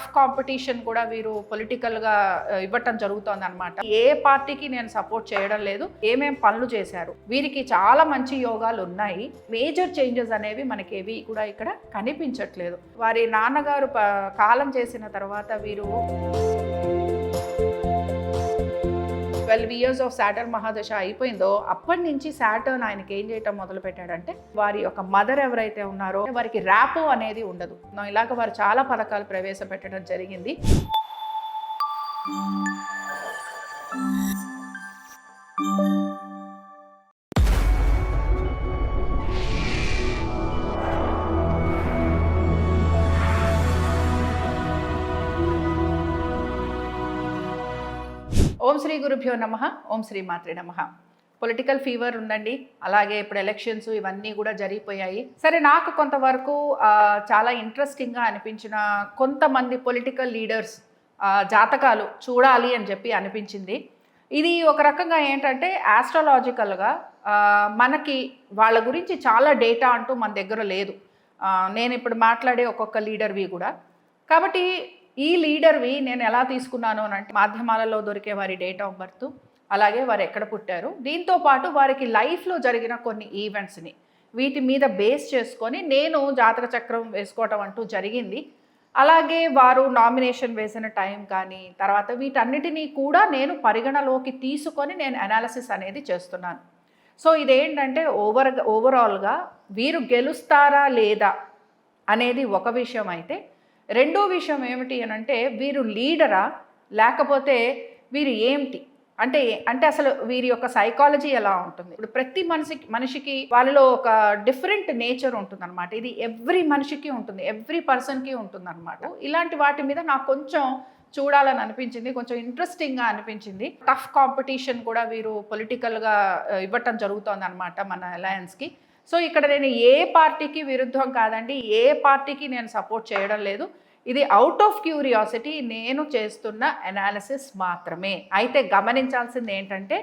Tough competition కూడా వీరు పొలిటికల్గా ఇవ్వటం జరుగుతోంది అనమాట ఏ పార్టీకి నేను సపోర్ట్ చేయడం లేదు ఏమేం పనులు చేశారు వీరికి చాలా మంచి యోగాలు ఉన్నాయి మేజర్ చేంజెస్ అనేవి మనకి ఏవి కూడా ఇక్కడ కనిపించట్లేదు. వారి నాన్నగారు కాలం చేసిన తర్వాత వీరు ట్వెల్వ్ ఇయర్స్ ఆఫ్ సాటర్న్ మహాదశ అయిపోయిందో అప్పటి నుంచి శాటర్న్ ఆయనకి ఏం చేయటం మొదలు పెట్టాడంటే వారి యొక్క మదర్ ఎవరైతే ఉన్నారో వారికి ర్యాపో అనేది ఉండదు. ఇలాగ వారు చాలా పథకాలు ప్రవేశపెట్టడం జరిగింది. ఓం శ్రీ గురుభ్యో నమ ఓం శ్రీ మాత్రే నమ. పొలిటికల్ ఫీవర్ ఉందండి. అలాగే ఇప్పుడు ఎలక్షన్స్ ఇవన్నీ కూడా జరిగిపోయాయి. సరే నాకు కొంతవరకు చాలా ఇంట్రెస్టింగ్గా అనిపించిన కొంతమంది పొలిటికల్ లీడర్స్ జాతకాలు చూడాలి అని చెప్పి అనిపించింది. ఇది ఒక రకంగా ఏంటంటే ఆస్ట్రాలాజికల్గా మనకి వాళ్ళ గురించి చాలా డేటా అంటూ మన దగ్గర లేదు. నేను ఇప్పుడు మాట్లాడే ఒక్కొక్క లీడర్వి కూడా. కాబట్టి ఈ లీడర్వి నేను ఎలా తీసుకున్నాను అని అంటే మాధ్యమాలలో దొరికే వారి డేట్ ఆఫ్ బర్త్ అలాగే వారు ఎక్కడ పుట్టారు. దీంతో పాటు వారికి లైఫ్లో జరిగిన కొన్ని ఈవెంట్స్ని వీటి మీద బేస్ చేసుకొని నేను జాతక చక్రం వేసుకోవటం అంటూ జరిగింది. అలాగే వారు నామినేషన్ వేసిన టైం కానీ తర్వాత వీటన్నిటినీ కూడా నేను పరిగణలోకి తీసుకొని నేను అనాలసిస్ అనేది చేస్తున్నాను. సో ఇదేంటంటే ఓవర్ ఓవరాల్గా వీరు గెలుస్తారా లేదా అనేది ఒక విషయం అయితే రెండో విషయం ఏమిటి అని అంటే వీరు లీడరా? లేకపోతే వీరు ఏమిటి? అంటే అంటే అసలు వీరి యొక్క సైకాలజీ ఎలా ఉంటుంది? ఇప్పుడు ప్రతి మనిషికి మనిషికి వాళ్ళలో ఒక డిఫరెంట్ నేచర్ ఉంటుంది అనమాట ఇది ఎవ్రీ మనిషికి ఉంటుంది ఎవ్రీ పర్సన్కి ఉంటుంది అనమాట ఇలాంటి వాటి మీద నాకు కొంచెం చూడాలని అనిపించింది కొంచెం ఇంట్రెస్టింగ్గా అనిపించింది. టఫ్ కాంపిటీషన్ కూడా వీరు పొలిటికల్గా ఇవ్వటం జరుగుతోంది అనమాట మన అలయన్స్కి సో ఇక్కడ నేను ఏ పార్టీకి విరుద్ధం కాదండి ఏ పార్టీకి నేను సపోర్ట్ చేయడం లేదు. ఇది అవుట్ ఆఫ్ క్యూరియాసిటీ నేను చేస్తున్న అనాలిసిస్ మాత్రమే. అయితే గమనించాల్సింది ఏంటంటే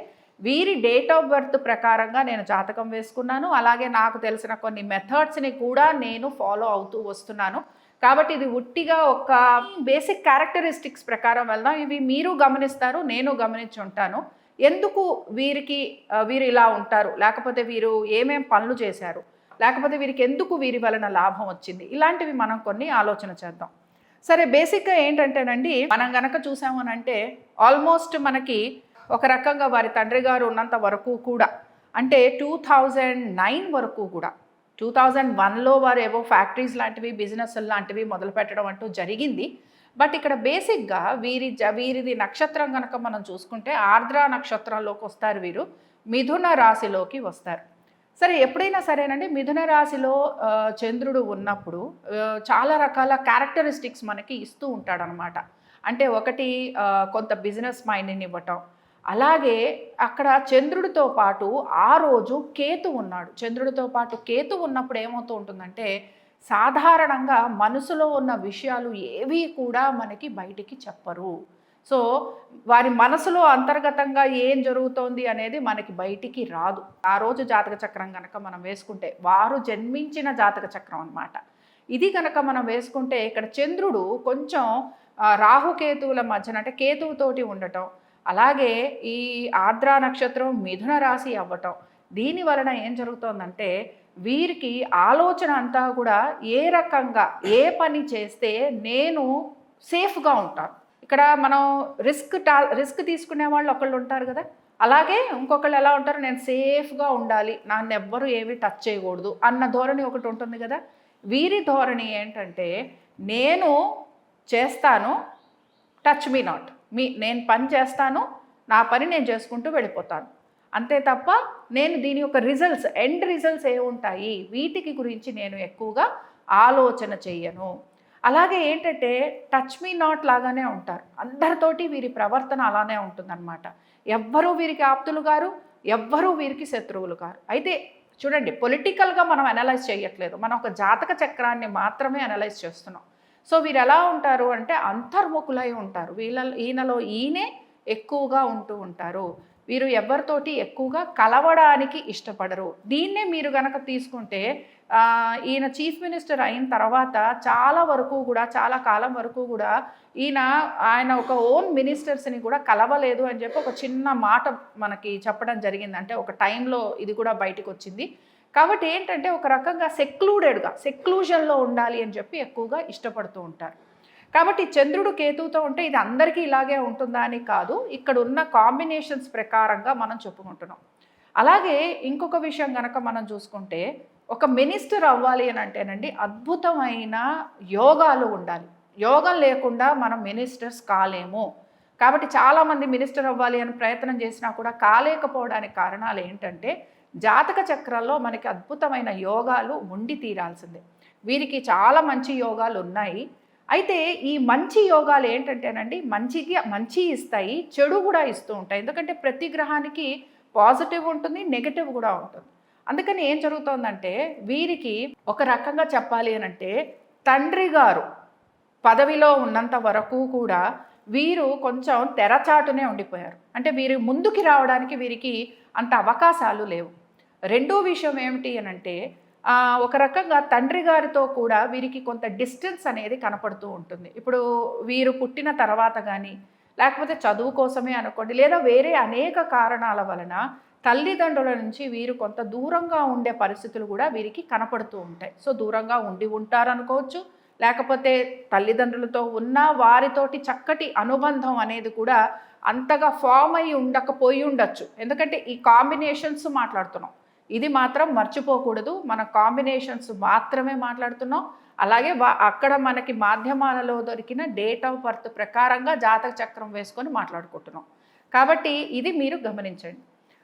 వీరి డేట్ ఆఫ్ బర్త్ ప్రకారంగా నేను జాతకం వేసుకున్నాను. అలాగే నాకు తెలిసిన కొన్ని మెథడ్స్ని కూడా నేను ఫాలో అవుతూ వస్తున్నాను. కాబట్టి ఇది ఉట్టిగా ఒక బేసిక్ క్యారెక్టరిస్టిక్స్ ప్రకారం వెళ్దాం. ఇవి మీరు గమనిస్తారు నేను గమనించి ఉంటాను. ఎందుకు వీరికి వీరు ఇలా ఉంటారు? లేకపోతే వీరు ఏమేం పనులు చేశారు? లేకపోతే వీరికి ఎందుకు వీరి వలన లాభం వచ్చింది? ఇలాంటివి మనం కొన్ని ఆలోచన చేద్దాం. సరే బేసిక్గా ఏంటంటేనండి మనం గనక చూసామనంటే ఆల్మోస్ట్ మనకి ఒక రకంగా వారి తండ్రి గారు ఉన్నంత వరకు కూడా అంటే టూ థౌజండ్ నైన్ వరకు కూడా టూ థౌజండ్ వన్లో వారు ఏవో ఫ్యాక్టరీస్ లాంటివి బిజినెస్ లాంటివి మొదలు పెట్టడం అంటూ జరిగింది. బట్ ఇక్కడ బేసిక్గా వీరి జ వీరిది నక్షత్రం కనుక మనం చూసుకుంటే ఆర్ద్ర నక్షత్రంలోకి వస్తారు వీరు. మిథున రాశిలోకి వస్తారు. సరే ఎప్పుడైనా సరేనండి? మిథున రాశిలో చంద్రుడు ఉన్నప్పుడు చాలా రకాల క్యారెక్టరిస్టిక్స్ మనకి ఇస్తూ ఉంటాడనమాట. అంటే ఒకటి కొంత బిజినెస్ మైండ్ని ఇవ్వటం. అలాగే అక్కడ చంద్రుడితో పాటు ఆ రోజు కేతు ఉన్నాడు. చంద్రుడితో పాటు కేతు ఉన్నప్పుడు ఏమవుతూ ఉంటుందంటే సాధారణంగా మనసులో ఉన్న విషయాలు ఏవి కూడా మనకి బయటికి చెప్పరు. సో వారి మనసులో అంతర్గతంగా ఏం జరుగుతోంది అనేది మనకి బయటికి రాదు. ఆ రోజు జాతక చక్రం కనుక మనం వేసుకుంటే వారు జన్మించిన జాతక చక్రం అన్నమాట. ఇది కనుక మనం వేసుకుంటే ఇక్కడ చంద్రుడు కొంచెం రాహుకేతువుల మధ్యన అంటే కేతువుతోటి ఉండటం అలాగే ఈ ఆర్ద్ర నక్షత్రం మిథున రాశి అవ్వటం దీని వలన ఏం జరుగుతోందంటే వీరికి ఆలోచన అంతా కూడా ఏ రకంగా ఏ పని చేస్తే నేను సేఫ్గా ఉంటాను. ఇక్కడ మనం రిస్క్ టా రిస్క్ తీసుకునే వాళ్ళు ఒకళ్ళు ఉంటారు కదా. అలాగే ఇంకొకళ్ళు ఎలా ఉంటారు? నేను సేఫ్గా ఉండాలి నన్ను ఎవ్వరు ఏవి టచ్ చేయకూడదు అన్న ధోరణి ఒకటి ఉంటుంది కదా. వీరి ధోరణి ఏంటంటే నేను చేస్తాను టచ్ మీ నాట్. మీ నేను పని చేస్తాను నా పని నేను చేసుకుంటూ వెళ్ళిపోతాను. అంతే తప్ప నేను దీని యొక్క రిజల్ట్స్ ఎండ్ రిజల్ట్స్ ఏముంటాయి వీటికి గురించి నేను ఎక్కువగా ఆలోచన చెయ్యను. అలాగే ఏంటంటే టచ్ మీ నాట్ లాగానే ఉంటారు. అందరితోటి వీరి ప్రవర్తన అలానే ఉంటుందన్నమాట. ఎవ్వరూ వీరికి ఆప్తులు గారు ఎవ్వరూ వీరికి శత్రువులు గారు. అయితే చూడండి పొలిటికల్గా మనం అనలైజ్ చేయట్లేదు మనం ఒక జాతక చక్రాన్ని మాత్రమే అనలైజ్ చేస్తున్నాం. సో వీరు ఎలా ఉంటారు అంటే అంతర్ముఖులై ఉంటారు. వీళ్ళ ఈయనలో ఈయనే ఎక్కువగా ఉంటూ ఉంటారు. వీరు ఎవరితోటి ఎక్కువగా కలవడానికి ఇష్టపడరు. దీన్నే మీరు గనక తీసుకుంటే ఈయన చీఫ్ మినిస్టర్ అయిన తర్వాత చాలా వరకు కూడా చాలా కాలం వరకు కూడా ఈయన ఆయన ఒక ఓన్ మినిస్టర్స్ని కూడా కలవలేదు అని చెప్పి ఒక చిన్న మాట మనకి చెప్పడం జరిగింది. అంటే ఒక టైంలో ఇది కూడా బయటకు వచ్చింది కాబట్టి ఏంటంటే ఒక రకంగా సెక్లూడెడ్గా సెక్లూజన్లో ఉండాలి అని చెప్పి ఎక్కువగా ఇష్టపడుతూ ఉంటారు. కాబట్టి చంద్రుడు కేతువుతో ఉంటే ఇది అందరికీ ఇలాగే ఉంటుందా అని కాదు. ఇక్కడ ఉన్న కాంబినేషన్స్ ప్రకారంగా మనం చెప్పుకుంటున్నాం. అలాగే ఇంకొక విషయం కనుక మనం చూసుకుంటే ఒక మినిస్టర్ అవ్వాలి అని అంటేనండి అద్భుతమైన యోగాలు ఉండాలి. యోగం లేకుండా మనం మినిస్టర్స్ కాలేము. కాబట్టి చాలామంది మినిస్టర్ అవ్వాలి అని ప్రయత్నం చేసినా కూడా కాలేకపోవడానికి కారణాలు ఏంటంటే జాతక చక్రాల్లో మనకి అద్భుతమైన యోగాలు ఉండి తీరాల్సిందే. వీరికి చాలా మంచి యోగాలు ఉన్నాయి. అయితే ఈ మంచి యోగాలు ఏంటంటేనండి మంచికి మంచి ఇస్తాయి చెడు కూడా ఇస్తూ ఉంటాయి. ఎందుకంటే ప్రతి గ్రహానికి పాజిటివ్ ఉంటుంది నెగటివ్ కూడా ఉంటుంది. అందుకని ఏం జరుగుతోందంటే వీరికి ఒక రకంగా చెప్పాలి అని అంటే తండ్రి గారు పదవిలో ఉన్నంత వరకు కూడా వీరు కొంచెం తెరచాటునే ఉండిపోయారు. అంటే వీరు ముందుకి రావడానికి వీరికి అంత అవకాశాలు లేవు. రెండో విషయం ఏమిటి అని అంటే ఒక రకంగా తండ్రి గారితో కూడా వీరికి కొంత డిస్టెన్స్ అనేది కనపడుతూ ఉంటుంది. ఇప్పుడు వీరు పుట్టిన తర్వాత కానీ లేకపోతే చదువు కోసమే అనుకోండి లేదా వేరే అనేక కారణాల వలన తల్లిదండ్రుల నుంచి వీరు కొంత దూరంగా ఉండే పరిస్థితులు కూడా వీరికి కనపడుతూ ఉంటాయి. సో దూరంగా ఉండి ఉంటారనుకోవచ్చు లేకపోతే తల్లిదండ్రులతో ఉన్న వారితోటి చక్కటి అనుబంధం అనేది కూడా అంతగా ఫామ్ అయి ఉండకపోయి ఉండొచ్చు. ఎందుకంటే ఈ కాంబినేషన్స్ మాట్లాడుతున్నాం. ఇది మాత్రం మర్చిపోకూడదు. మన కాంబినేషన్స్ మాత్రమే మాట్లాడుతున్నాం. అలాగే వా- అక్కడ మనకి మాధ్యమాలలో దొరికిన డేట్ ఆఫ్ బర్త్ ప్రకారంగా జాతక చక్రం వేసుకొని మాట్లాడుకుంటున్నాం. కాబట్టి ఇది మీరు గమనించండి.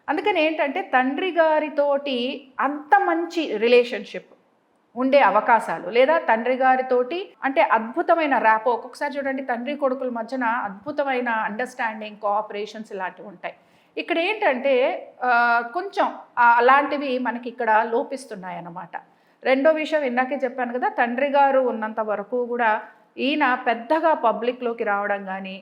అందుకని ఏంటంటే తండ్రి గారితోటి అంత మంచి రిలేషన్షిప్ ఉండే అవకాశాలు లేదా తండ్రి గారితోటి అంటే అద్భుతమైన ర్యాపో ఒక్కొక్కసారి చూడండి తండ్రి కొడుకుల మధ్యన అద్భుతమైన అండర్స్టాండింగ్ కోఆపరేషన్స్ ఇలాంటివి ఉంటాయి. ఇక్కడ ఏంటంటే కొంచెం అలాంటివి మనకి ఇక్కడ లోపిస్తున్నాయి అన్నమాట రెండో విషయం ఇందాకే చెప్పాను కదా తండ్రి గారు ఉన్నంత వరకు కూడా ఈయన పెద్దగా పబ్లిక్లోకి రావడం కానీ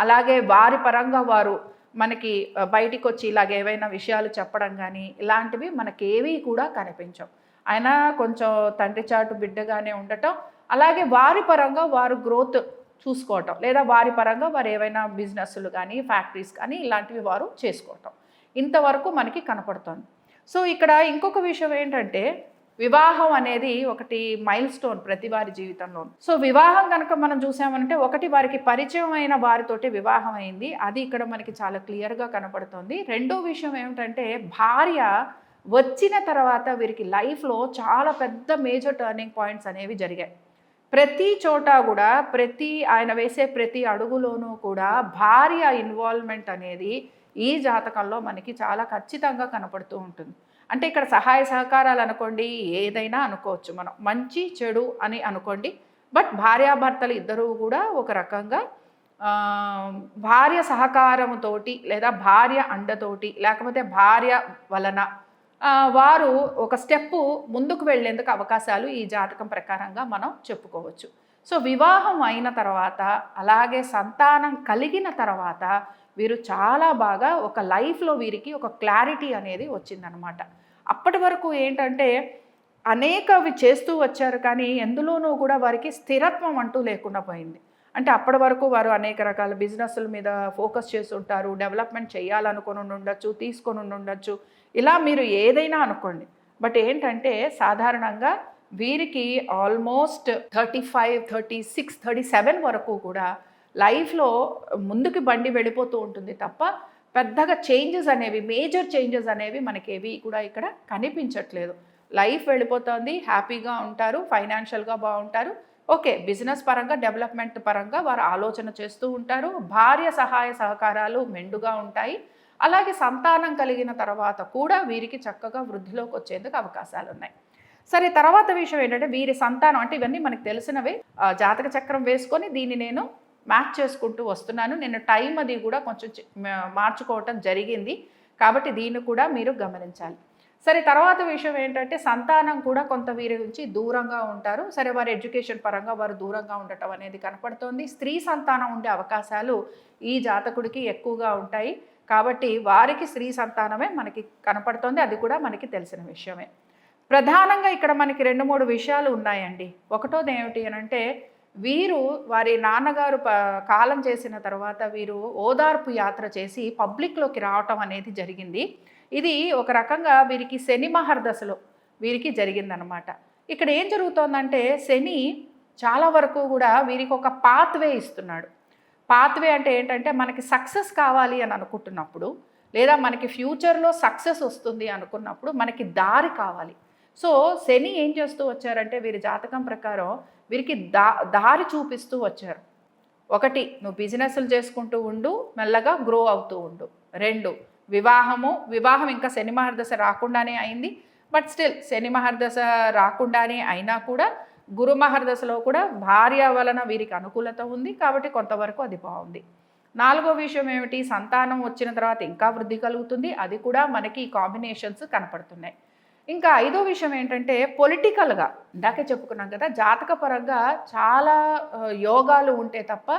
అలాగే వారి పరంగా వారు మనకి బయటికి వచ్చి ఇలాగ ఏవైనా విషయాలు చెప్పడం కానీ ఇలాంటివి మనకేవీ కూడా కనిపించవు. ఆయన కొంచెం తండ్రి చాటు బిడ్డగానే ఉండటం అలాగే వారి పరంగా వారు గ్రోత్ చూసుకోవటం. లేదా వారి పరంగా వారు ఏవైనా బిజినెస్లు కానీ ఫ్యాక్టరీస్ కానీ ఇలాంటివి వారు చేసుకోవటం. ఇంతవరకు మనకి కనపడుతుంది. సో ఇక్కడ ఇంకొక విషయం ఏంటంటే వివాహం అనేది ఒకటి మైల్ స్టోన్ ప్రతి వారి జీవితంలో సో వివాహం కనుక మనం చూసామంటే ఒకటి వారికి పరిచయం అయిన వారితోటి వివాహం అయింది. అది ఇక్కడ మనకి చాలా క్లియర్గా కనపడుతుంది. రెండో విషయం ఏమిటంటే భార్య వచ్చిన తర్వాత వీరికి లైఫ్లో చాలా పెద్ద మేజర్ టర్నింగ్ పాయింట్స్ అనేవి జరిగాయి. ప్రతి చోట కూడా ప్రతి ఆయన వేసే ప్రతి అడుగులోనూ కూడా భార్య ఇన్వాల్వ్మెంట్ అనేది ఈ జాతకంలో మనకి చాలా ఖచ్చితంగా కనపడుతూ ఉంటుంది. అంటే ఇక్కడ సహాయ సహకారాలు అనుకోండి ఏదైనా అనుకోవచ్చు మనం. మంచి చెడు అని అనుకోండి బట్ భార్యాభర్తలు ఇద్దరూ కూడా ఒక రకంగా భార్య సహకారంతోటి లేదా భార్య అండతోటి లేకపోతే భార్య వలన వారు ఒక స్టెప్పు ముందుకు వెళ్ళేందుకు అవకాశాలు ఈ జాతకం ప్రకారంగా మనం చెప్పుకోవచ్చు. సో వివాహం అయిన తర్వాత అలాగే సంతానం కలిగిన తర్వాత వీరు చాలా బాగా ఒక లైఫ్లో వీరికి ఒక క్లారిటీ అనేది వచ్చిందనమాట. అప్పటి వరకు ఏంటంటే అనేకవి చేస్తూ వచ్చారు కానీ ఎందులోనూ కూడా వారికి స్థిరత్వం అంటూ లేకుండా పోయింది. అంటే అప్పటి వరకు వారు అనేక రకాల బిజినెస్ల మీద ఫోకస్ చేసి ఉంటారు డెవలప్మెంట్ చేయాలనుకొని ఉండొచ్చు తీసుకొని ఉండొచ్చు. ఇలా మీరు ఏదైనా అనుకోండి. బట్ ఏంటంటే సాధారణంగా వీరికి almost thirty five thirty six thirty seven వరకు కూడా లైఫ్లో ముందుకి బండి వెళ్ళిపోతూ ఉంటుంది తప్ప పెద్దగా చేంజెస్ అనేవి మేజర్ చేంజెస్ అనేవి మనకేవి కూడా ఇక్కడ కనిపించట్లేదు. లైఫ్ వెళ్ళిపోతుంది హ్యాపీగా ఉంటారు ఫైనాన్షియల్గా బాగుంటారు ఓకే బిజినెస్ పరంగా డెవలప్మెంట్ పరంగా వారు ఆలోచన చేస్తూ ఉంటారు. భార్య సహాయ సహకారాలు మెండుగా ఉంటాయి. అలాగే సంతానం కలిగిన తర్వాత కూడా వీరికి చక్కగా వృద్ధిలోకి వచ్చేందుకు అవకాశాలు ఉన్నాయి. సరే తర్వాత విషయం ఏంటంటే వీరి సంతానం అంటే ఇవన్నీ మనకు తెలిసినవే. జాతక చక్రం వేసుకొని దీన్ని నేను మ్యాచ్ చేసుకుంటూ వస్తున్నాను. నేను టైం అది కూడా కొంచెం చి- మార్చుకోవటం జరిగింది. కాబట్టి దీన్ని కూడా మీరు గమనించాలి. సరే తర్వాత విషయం ఏంటంటే సంతానం కూడా కొంత వీరి నుంచి దూరంగా ఉంటారు. సరే వారి ఎడ్యుకేషన్ పరంగా వారు దూరంగా ఉండటం అనేది కనపడుతోంది. స్త్రీ సంతానం ఉండే అవకాశాలు ఈ జాతకుడికి ఎక్కువగా ఉంటాయి. కాబట్టి వారికి స్త్రీ సంతానమే మనకి కనపడుతోంది. అది కూడా మనకి తెలిసిన విషయమే. ప్రధానంగా ఇక్కడ మనకి రెండు మూడు విషయాలు ఉన్నాయండి. ఒకటోది ఏమిటి అని అంటే వీరు వారి నాన్నగారు కాలం చేసిన తర్వాత వీరు ఓదార్పు యాత్ర చేసి పబ్లిక్లోకి రావటం అనేది జరిగింది. ఇది ఒక రకంగా వీరికి శని మహర్దశలో వీరికి జరిగిందనమాట ఇక్కడ ఏం జరుగుతోందంటే శని చాలా వరకు కూడా వీరికి ఒక పాత్వే ఇస్తున్నాడు. పాత్వే అంటే ఏంటంటే మనకి సక్సెస్ కావాలి అని అనుకుంటున్నప్పుడు లేదా మనకి ఫ్యూచర్లో సక్సెస్ వస్తుంది అనుకున్నప్పుడు మనకి దారి కావాలి. సో శని ఏం చేస్తూ వచ్చారంటే వీరి జాతకం ప్రకారం వీరికి దా దారి చూపిస్తూ వచ్చారు. ఒకటి నువ్వు బిజినెస్లు చేసుకుంటూ ఉండు మెల్లగా గ్రో అవుతూ ఉండు. రెండు వివాహము వివాహం ఇంకా శని మహర్దశ రాకుండానే అయింది. బట్ స్టిల్ శని మహర్దశ రాకుండానే అయినా కూడా గురు మహర్దశలో కూడా భార్య వలన వీరికి అనుకూలత ఉంది. కాబట్టి కొంతవరకు అది బాగుంది. నాలుగో విషయం ఏమిటి? సంతానం వచ్చిన తర్వాత ఇంకా వృద్ధి కలుగుతుంది. అది కూడా మనకి కాంబినేషన్స్ కనపడుతున్నాయి. ఇంకా ఐదో విషయం ఏంటంటే పొలిటికల్గా ఇందాకే చెప్పుకున్నాం కదా జాతకపరంగా చాలా యోగాలు ఉంటే తప్ప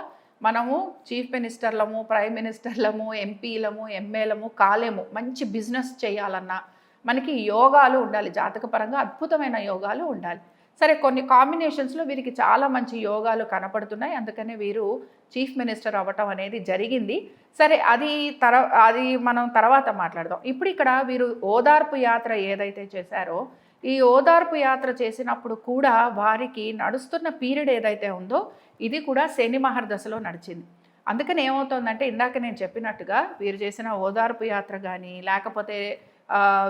మనము చీఫ్ మినిస్టర్లము ప్రైమ్ మినిస్టర్లము ఎంపీలము ఎమ్మెలము కాలేము మంచి బిజినెస్ చేయాలన్నా మనకి యోగాలు ఉండాలి జాతకపరంగా అద్భుతమైన యోగాలు ఉండాలి. సరే కొన్ని కాంబినేషన్స్లో వీరికి చాలా మంచి యోగాలు కనపడుతున్నాయి. అందుకనే వీరు చీఫ్ మినిస్టర్ అవ్వటం అనేది జరిగింది. సరే అది తర అది మనం తర్వాత మాట్లాడదాం. ఇప్పుడు ఇక్కడ వీరు ఓదార్పు యాత్ర ఏదైతే చేశారో ఈ ఓదార్పు యాత్ర చేసినప్పుడు కూడా వారికి నడుస్తున్న పీరియడ్ ఏదైతే ఉందో ఇది కూడా శని మహర్దశలో నడిచింది. అందుకని ఏమవుతుందంటే ఇందాక నేను చెప్పినట్టుగా వీరు చేసిన ఓదార్పు యాత్ర కానీ లేకపోతే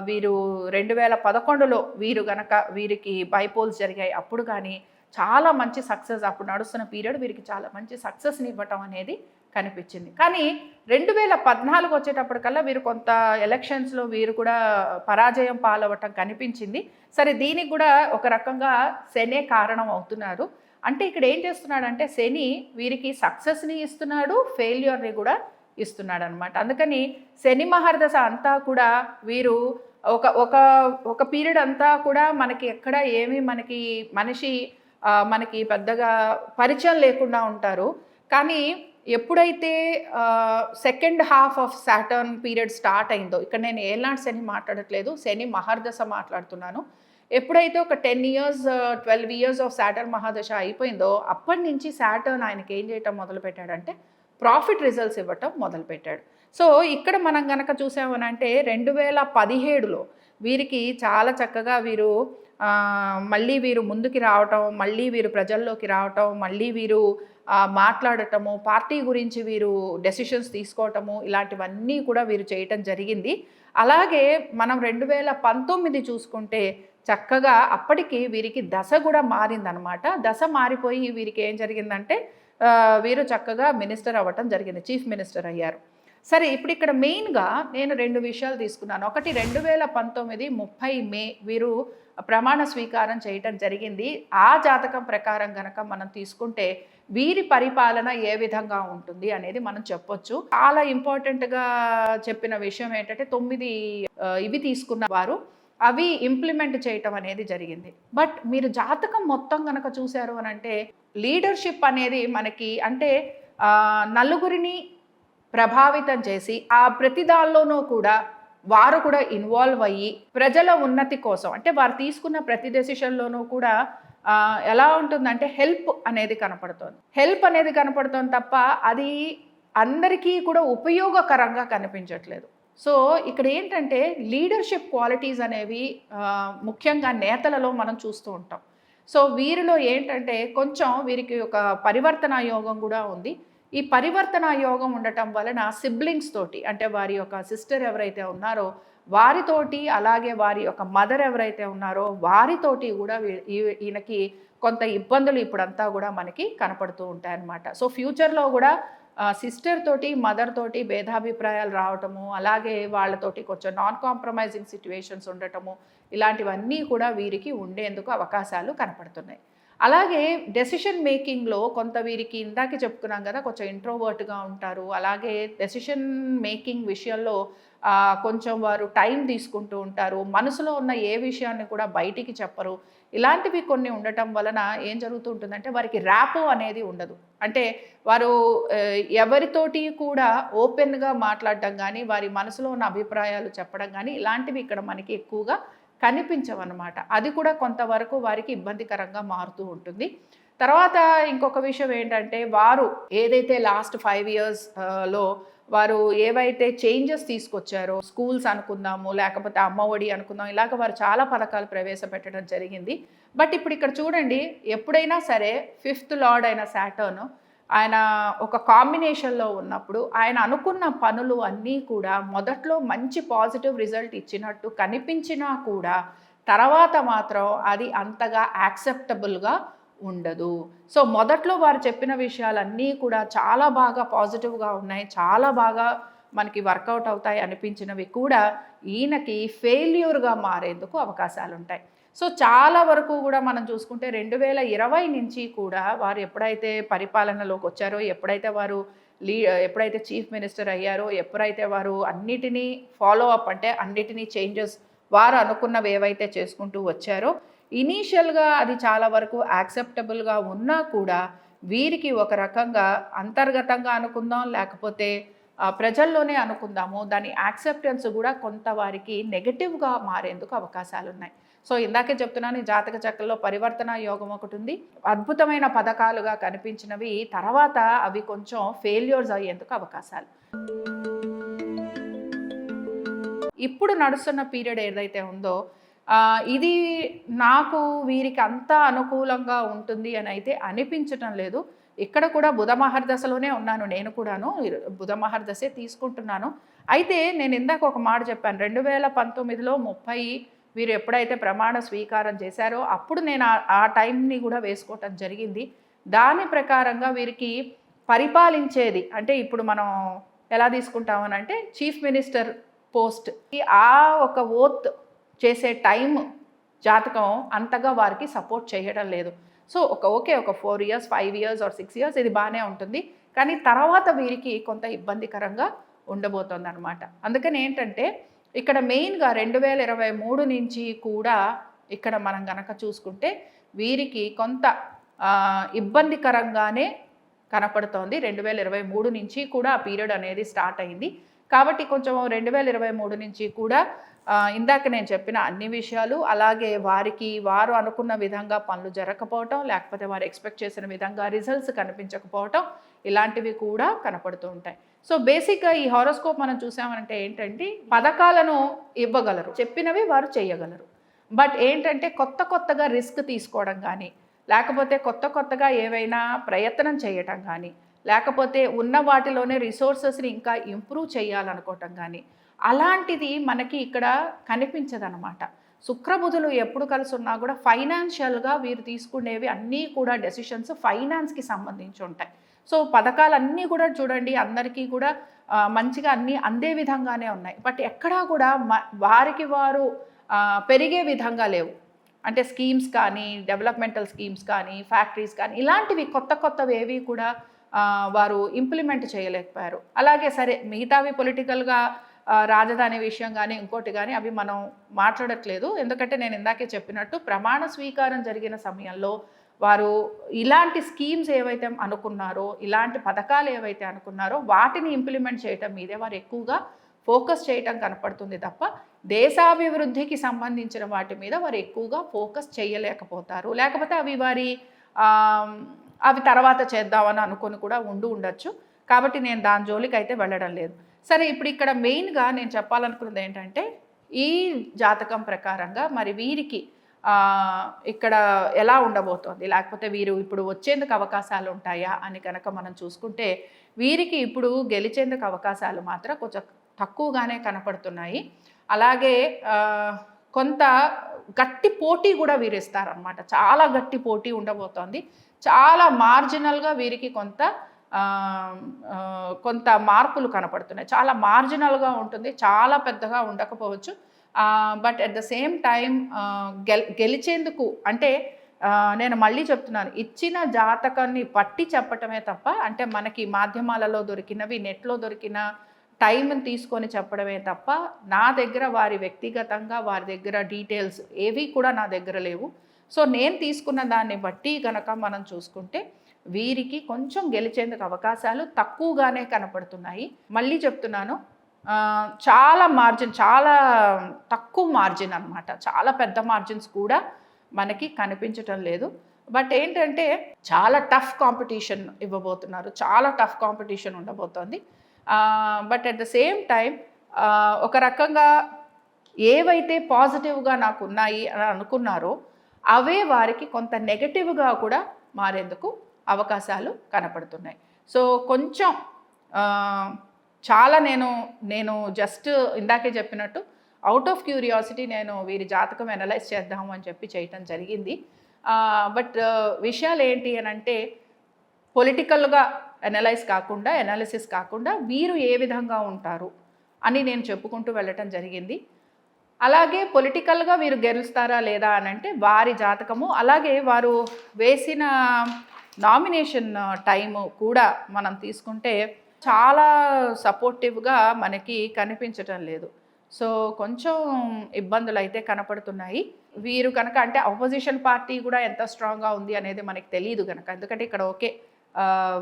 వీరు రెండు వేల పదకొండులో వీరు గనక వీరికి బైపోల్స్ జరిగాయి అప్పుడు కానీ చాలా మంచి సక్సెస్ అప్పుడు నడుస్తున్న పీరియడ్ వీరికి చాలా మంచి సక్సెస్ని ఇవ్వటం అనేది కనిపించింది. కానీ రెండు వేల పద్నాలుగు వచ్చేటప్పటికల్లా వీరు కొంత ఎలక్షన్స్లో వీరు కూడా పరాజయం పాలవటం కనిపించింది. సరే దీనికి కూడా ఒక రకంగా శనే కారణం అవుతున్నారు. అంటే ఇక్కడ ఏం చేస్తున్నాడంటే శని వీరికి సక్సెస్ని ఇస్తున్నాడు ఫెయిల్యూర్ని కూడా ఇస్తున్నాడు అనమాట అందుకని శని మహర్దశ అంతా కూడా వీరు ఒక ఒక ఒక పీరియడ్ అంతా కూడా మనకి ఎక్కడ ఏమీ మనకి మనిషి మనకి పెద్దగా పరిచయం లేకుండా ఉంటారు. కానీ ఎప్పుడైతే second half of Saturn period start అయిందో ఇక్కడ నేను ఏలాంటి శని మాట్లాడట్లేదు శని మహర్దశ మాట్లాడుతున్నాను. ఎప్పుడైతే ఒక ten years twelve years of Saturn మహాదశ అయిపోయిందో అప్పటి నుంచి సాటర్న్ ఆయనకి ఏం చేయటం మొదలుపెట్టాడంటే ప్రాఫిట్ రిజల్ట్స్ ఇవ్వటం మొదలుపెట్టాడు సో ఇక్కడ మనం గనక చూసామనంటే రెండు వేల పదిహేడులో వీరికి చాలా చక్కగా వీరు మళ్ళీ వీరు ముందుకి రావటం మళ్ళీ వీరు ప్రజల్లోకి రావటం మళ్ళీ వీరు మాట్లాడటము పార్టీ గురించి వీరు డెసిషన్స్ తీసుకోవటము ఇలాంటివన్నీ కూడా వీరు చేయటం జరిగింది. అలాగే మనం రెండు వేల పంతొమ్మిది చూసుకుంటే చక్కగా అప్పటికి వీరికి దశ కూడా మారిందనమాట దశ మారిపోయి వీరికి ఏం జరిగిందంటే వీరు చక్కగా మినిస్టర్ అవ్వటం జరిగింది చీఫ్ మినిస్టర్ అయ్యారు. సరే ఇప్పుడు ఇక్కడ మెయిన్గా నేను రెండు విషయాలు తీసుకున్నాను. ఒకటి రెండు వేల పంతొమ్మిది ముప్పై మే వీరు ప్రమాణ స్వీకారం చేయటం జరిగింది. ఆ జాతకం ప్రకారం గనక మనం తీసుకుంటే వీరి పరిపాలన ఏ విధంగా ఉంటుంది అనేది మనం చెప్పొచ్చు. చాలా ఇంపార్టెంట్గా చెప్పిన విషయం ఏంటంటే తొమ్మిది ఇవి తీసుకున్న వారు అవి ఇంప్లిమెంట్ చేయటం అనేది జరిగింది. బట్ మీరు జాతకం మొత్తం కనుక చూశారు అని అంటే లీడర్షిప్ అనేది మనకి అంటే నలుగురిని ప్రభావితం చేసి ఆ ప్రతి దానిలోనూ కూడా వారు కూడా ఇన్వాల్వ్ అయ్యి ప్రజల ఉన్నతి కోసం అంటే వారు తీసుకున్న ప్రతి డెసిషన్లోనూ కూడా ఎలా ఉంటుందంటే హెల్ప్ అనేది కనపడుతుంది. హెల్ప్ అనేది కనపడుతుంది తప్ప అది అందరికీ కూడా ఉపయోగకరంగా కనిపించట్లేదు. సో ఇక్కడ ఏంటంటే లీడర్షిప్ క్వాలిటీస్ అనేవి ముఖ్యంగా నేతలలో మనం చూస్తూ ఉంటాం. సో వీరిలో ఏంటంటే కొంచెం వీరికి ఒక పరివర్తన యోగం కూడా ఉంది. ఈ పరివర్తన యోగం ఉండటం వలన సిబ్లింగ్స్ తోటి అంటే వారి యొక్క సిస్టర్ ఎవరైతే ఉన్నారో వారితోటి అలాగే వారి యొక్క మదర్ ఎవరైతే ఉన్నారో వారితోటి కూడా ఈయనకి కొంత ఇబ్బందులు ఇప్పుడంతా కూడా మనకి కనపడుతూ ఉంటాయన్నమాట. సో ఫ్యూచర్లో కూడా సిస్టర్ తోటి మదర్ తోటి భేదాభిప్రాయాలు రావటము అలాగే వాళ్ళతోటి కొంచెం నాన్ కాంప్రమైజింగ్ సిచ్యువేషన్స్ ఉండటము ఇలాంటివన్నీ కూడా వీరికి ఉండేందుకు అవకాశాలు కనపడుతున్నాయి. అలాగే డెసిషన్ మేకింగ్లో కొంత వీరికి ఇందాకే చెప్పుకున్నాం కదా కొంచెం ఇంట్రోవర్ట్గా ఉంటారు. అలాగే డెసిషన్ మేకింగ్ విషయంలో కొంచెం వారు టైం తీసుకుంటూ ఉంటారు. మనసులో ఉన్న ఏ విషయాన్ని కూడా బయటికి చెప్పరు. ఇలాంటివి కొన్ని ఉండటం వలన ఏం జరుగుతూ ఉంటుందంటే వారికి ర్యాపో అనేది ఉండదు. అంటే వారు ఎవరితోటి కూడా ఓపెన్గా మాట్లాడడం కానీ వారి మనసులో ఉన్న అభిప్రాయాలు చెప్పడం కానీ ఇలాంటివి ఇక్కడ మనకి ఎక్కువగా కనిపించవన్నమాట. అది కూడా కొంతవరకు వారికి ఇబ్బందికరంగా మారుతూ ఉంటుంది. తర్వాత ఇంకొక విషయం ఏంటంటే వారు ఏదైతే లాస్ట్ ఫైవ్ ఇయర్స్లో వారు ఏవైతే చేంజెస్ తీసుకొచ్చారో స్కూల్స్ అనుకుందాము లేకపోతే అమ్మఒడి అనుకుందాం ఇలాగ వారు చాలా పథకాలు ప్రవేశపెట్టడం జరిగింది. బట్ ఇప్పుడు ఇక్కడ చూడండి ఎప్పుడైనా సరే ఫిఫ్త్ లార్డ్ అయిన శాటర్న్ ఆయన ఒక కాంబినేషన్లో ఉన్నప్పుడు ఆయన అనుకున్న పనులు అన్నీ కూడా మొదట్లో మంచి పాజిటివ్ రిజల్ట్ ఇచ్చినట్టు కనిపించినా కూడా తర్వాత మాత్రం అది అంతగా యాక్సెప్టబుల్గా ఉండదు. సో మొదట్లో వారు చెప్పిన విషయాలన్నీ కూడా చాలా బాగా పాజిటివ్గా ఉన్నాయి. చాలా బాగా మనకి వర్కౌట్ అవుతాయి అనిపించినవి కూడా ఈయనకి ఫెయిల్యూర్గా మారేందుకు అవకాశాలు ఉంటాయి సో చాలా వరకు కూడా మనం చూసుకుంటే రెండు వేల ఇరవై నుంచి కూడా వారు ఎప్పుడైతే పరిపాలనలోకి వచ్చారో ఎప్పుడైతే వారు లీ ఎప్పుడైతే చీఫ్ మినిస్టర్ అయ్యారో ఎప్పుడైతే వారు అన్నిటినీ ఫాలో అప్ అంటే అన్నిటినీ చేంజెస్ వారు అనుకున్నవి ఏవైతే చేసుకుంటూ వచ్చారో ఇనీషియల్గా అది చాలా వరకు యాక్సెప్టబుల్గా ఉన్నా కూడా వీరికి ఒక రకంగా అంతర్గతంగా అనుకుందాం లేకపోతే ప్రజల్లోనే అనుకుందాము. దాని యాక్సెప్టెన్స్ కూడా కొంత వారికి నెగటివ్గా మారేందుకు అవకాశాలు ఉన్నాయి సో ఇందాకే చెప్తున్నాను జాతక చక్రంలో పరివర్తన యోగం ఒకటి ఉంది. అద్భుతమైన పథకాలుగా కనిపించినవి తర్వాత అవి కొంచెం ఫెయిల్యూర్స్ అయ్యేందుకు అవకాశాలు. ఇప్పుడు నడుస్తున్న పీరియడ్ ఏదైతే ఉందో ఇది నాకు వీరికి అంత అనుకూలంగా ఉంటుంది అని అయితే అనిపించటం లేదు. ఇక్కడ కూడా బుధ మహర్దశలోనే ఉన్నాను నేను కూడాను బుధ మహర్దశే తీసుకుంటున్నాను. అయితే నేను ఇందాక ఒక మాట చెప్పాను రెండు వేల పంతొమ్మిదిలో ముప్పై వీరు ఎప్పుడైతే ప్రమాణ స్వీకారం చేశారో అప్పుడు నేను ఆ- టైంని కూడా వేసుకోవటం జరిగింది. దాని ప్రకారంగా వీరికి పరిపాలించేది అంటే ఇప్పుడు మనం ఎలా తీసుకుంటామనంటే చీఫ్ మినిస్టర్ పోస్ట్. ఆ ఒక ఓత్ చేసే టైం జాతకం అంతగా వారికి సపోర్ట్ చేయడం లేదు. సో ఒక ఓకే ఒక four years five years or six years ఇది బాగానే ఉంటుంది. కానీ తర్వాత వీరికి కొంత ఇబ్బందికరంగా ఉండబోతోంది అనమాట అందుకని ఏంటంటే ఇక్కడ మెయిన్గా రెండు వేల ఇరవై మూడు నుంచి కూడా ఇక్కడ మనం గనక చూసుకుంటే వీరికి కొంత ఇబ్బందికరంగానే కనపడుతోంది. రెండు వేల ఇరవై మూడు నుంచి కూడా ఆ పీరియడ్ అనేది స్టార్ట్ అయింది. కాబట్టి కొంచెం రెండు వేల ఇరవై మూడు నుంచి కూడా ఇందాక నేను చెప్పిన అన్ని విషయాలు అలాగే వారికి వారు అనుకున్న విధంగా పనులు జరగకపోవటం లేకపోతే వారు ఎక్స్పెక్ట్ చేసిన విధంగా రిజల్ట్స్ కనిపించకపోవటం ఇలాంటివి కూడా కనపడుతూ ఉంటాయి. సో బేసిక్గా ఈ హారోస్కోప్ మనం చూసామంటే ఏంటంటే పథకాలను ఇవ్వగలరు. చెప్పినవి వారు చేయగలరు. బట్ ఏంటంటే కొత్త కొత్తగా రిస్క్ తీసుకోవడం కానీ లేకపోతే కొత్త కొత్తగా ఏవైనా ప్రయత్నం చేయటం కానీ లేకపోతే ఉన్న వాటిలోనే రిసోర్సెస్ని ఇంకా ఇంప్రూవ్ చేయాలనుకోవటం కానీ అలాంటిది మనకి ఇక్కడ కనిపించదనమాట శుక్రబుధులు ఎప్పుడు కలిసి ఉన్నా కూడా ఫైనాన్షియల్గా వీరు తీసుకునేవి అన్నీ కూడా డెసిషన్స్ ఫైనాన్స్కి సంబంధించి ఉంటాయి. సో పథకాలన్నీ కూడా చూడండి అందరికీ కూడా మంచిగా అన్నీ అందే విధంగానే ఉన్నాయి. బట్ ఎక్కడా కూడా మ- వారికి వారు పెరిగే విధంగా లేవు. అంటే స్కీమ్స్ కానీ డెవలప్మెంటల్ స్కీమ్స్ కానీ ఫ్యాక్టరీస్ కానీ ఇలాంటివి కొత్త కొత్తవి ఏవి కూడా వారు ఇంప్లిమెంట్ చేయలేకపోయారు. అలాగే సరే మిగతావి పొలిటికల్గా రాజధాని విషయం కానీ ఇంకోటి కానీ అవి మనం మాట్లాడట్లేదు. ఎందుకంటే నేను ఇందాకే చెప్పినట్టు ప్రమాణ స్వీకారం జరిగిన సమయంలో వారు ఇలాంటి స్కీమ్స్ ఏవైతే అనుకున్నారో ఇలాంటి పథకాలు ఏవైతే అనుకున్నారో వాటిని ఇంప్లిమెంట్ చేయటం మీదే వారు ఎక్కువగా ఫోకస్ చేయటం కనపడుతుంది తప్ప దేశాభివృద్ధికి సంబంధించిన వాటి మీద వారు ఎక్కువగా ఫోకస్ చేయలేకపోతారు. లేకపోతే అవి వారి అవి తర్వాత చేద్దామని అనుకొని కూడా ఉండి ఉండొచ్చు. కాబట్టి నేను దాని జోలికి అయితే వెళ్ళడం లేదు. సరే ఇప్పుడు ఇక్కడ మెయిన్గా నేను చెప్పాలనుకున్నది ఏంటంటే ఈ జాతకం ప్రకారంగా మరి వీరికి ఇక్కడ ఎలా ఉండబోతోంది? లేకపోతే వీరు ఇప్పుడు వచ్చేందుకు అవకాశాలు ఉంటాయా అని కనుక మనం చూసుకుంటే వీరికి ఇప్పుడు గెలిచేందుకు అవకాశాలు మాత్రం కొంచెం తక్కువగానే కనపడుతున్నాయి. అలాగే కొంత గట్టి పోటీ కూడా వీరు ఇస్తారనమాట చాలా గట్టి పోటీ ఉండబోతోంది. చాలా మార్జినల్గా వీరికి కొంత కొంత మార్పులు కనపడుతున్నాయి. చాలా మార్జినల్గా ఉంటుంది. చాలా పెద్దగా ఉండకపోవచ్చు. But at the same time గెల్ గెలిచేందుకు అంటే నేను మళ్ళీ చెప్తున్నాను ఇచ్చిన జాతకాన్ని పట్టి చెప్పటమే తప్ప అంటే మనకి మాధ్యమాలలో దొరికినవి నెట్లో దొరికిన టైంని తీసుకొని చెప్పడమే తప్ప నా దగ్గర వారి వ్యక్తిగతంగా వారి దగ్గర డీటెయిల్స్ ఏవి కూడా నా దగ్గర లేవు. సో నేను తీసుకున్న దాన్ని బట్టి కనుక మనం చూసుకుంటే వీరికి కొంచెం గెలిచేందుకు అవకాశాలు తక్కువగానే కనపడుతున్నాయి. మళ్ళీ చెప్తున్నాను చాలా మార్జిన్ చాలా తక్కువ మార్జిన్ అనమాట చాలా పెద్ద మార్జిన్స్ కూడా మనకి కనిపించటం లేదు. బట్ ఏంటంటే చాలా టఫ్ కాంపిటీషన్ ఇవ్వబోతున్నారు. చాలా టఫ్ కాంపిటీషన్ ఉండబోతోంది. But at the same time ఒక రకంగా ఏవైతే పాజిటివ్గా నాకు ఉన్నాయి అని అనుకున్నారో అవే వారికి కొంత నెగటివ్గా కూడా మారేందుకు అవకాశాలు కనపడుతున్నాయి. సో కొంచెం చాలా నేను నేను జస్ట్ ఇందాకే చెప్పినట్టు అవుట్ ఆఫ్ క్యూరియాసిటీ నేను వీరి జాతకం అనలైజ్ చేద్దాము అని చెప్పి చేయటం జరిగింది. బట్ విషయాలు ఏంటి అని అంటే పొలిటికల్గా అనలైజ్ కాకుండా ఎనాలిసిస్ కాకుండా వీరు ఏ విధంగా ఉంటారు అని నేను చెప్పుకుంటూ వెళ్ళటం జరిగింది. అలాగే పొలిటికల్గా వీరు గెలుస్తారా లేదా అని అంటే వారి జాతకము అలాగే వారు వేసిన నామినేషన్ టైము కూడా మనం తీసుకుంటే చాలా సపోర్టివ్గా మనకి కనిపించటం లేదు. సో కొంచెం ఇబ్బందులు అయితే కనపడుతున్నాయి. వీరు కనుక అంటే అపోజిషన్ పార్టీ కూడా ఎంత స్ట్రాంగ్గా ఉంది అనేది మనకి తెలియదు కనుక ఎందుకంటే ఇక్కడ ఓకే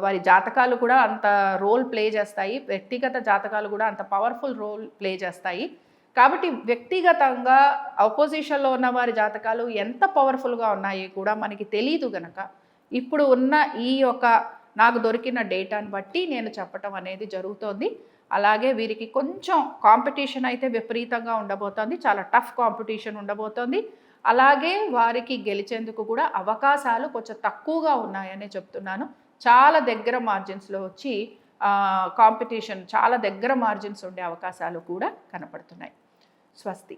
వారి జాతకాలు కూడా అంత రోల్ ప్లే చేస్తాయి. వ్యక్తిగత జాతకాలు కూడా అంత పవర్ఫుల్ రోల్ ప్లే చేస్తాయి. కాబట్టి వ్యక్తిగతంగా అపోజిషన్లో ఉన్న వారి జాతకాలు ఎంత పవర్ఫుల్గా ఉన్నాయి కూడా మనకి తెలియదు గనక. ఇప్పుడు ఉన్న ఈ యొక్క నాకు దొరికిన డేటాని బట్టి నేను చెప్పటం అనేది జరుగుతోంది. అలాగే వీరికి కొంచెం కాంపిటీషన్ అయితే విపరీతంగా ఉండబోతోంది. చాలా టఫ్ కాంపిటీషన్ ఉండబోతోంది. అలాగే వారికి గెలిచేందుకు కూడా అవకాశాలు కొంచెం తక్కువగా ఉన్నాయని చెప్తున్నాను. చాలా దగ్గర మార్జిన్స్లో వచ్చి కాంపిటీషన్ చాలా దగ్గర మార్జిన్స్ ఉండే అవకాశాలు కూడా కనపడుతున్నాయి. స్వస్తి.